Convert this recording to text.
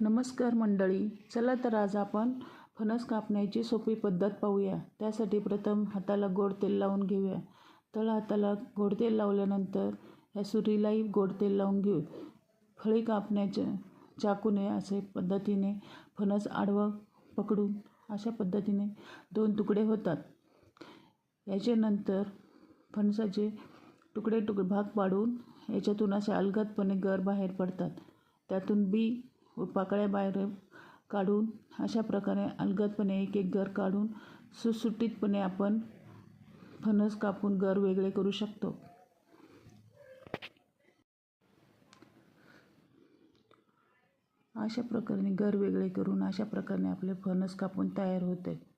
नमस्कार मंडळी चला तर आज आपण फणस कापण्याची सोपी पद्धत पाहूया. त्यासाठी प्रथम हाताला गोड तेल लावून घेऊया. तळ हाताला गोड तेल लावल्यानंतर या सुरीलाही गोड तेल लावून घेऊ. फळी कापण्याच्या चाकूने असे पद्धतीने फणस आडवं पकडून अशा पद्धतीने दोन तुकडे होतात. याच्यानंतर फणसाचे तुकडे तुकडे भाग पाडून याच्यातून असे अलगदपणे गर बाहेर पडतात. त्यातून बी पाकळ्या बाहेर काढून अशा प्रकारे अलगदपणे एक एक गर काढून सुटसुटीतपणे आपण फणस कापून गर वेगळे करू शकतो. अशा प्रकारे गर वेगळे करून अशा प्रकारे आपले फणस कापून तयार होते.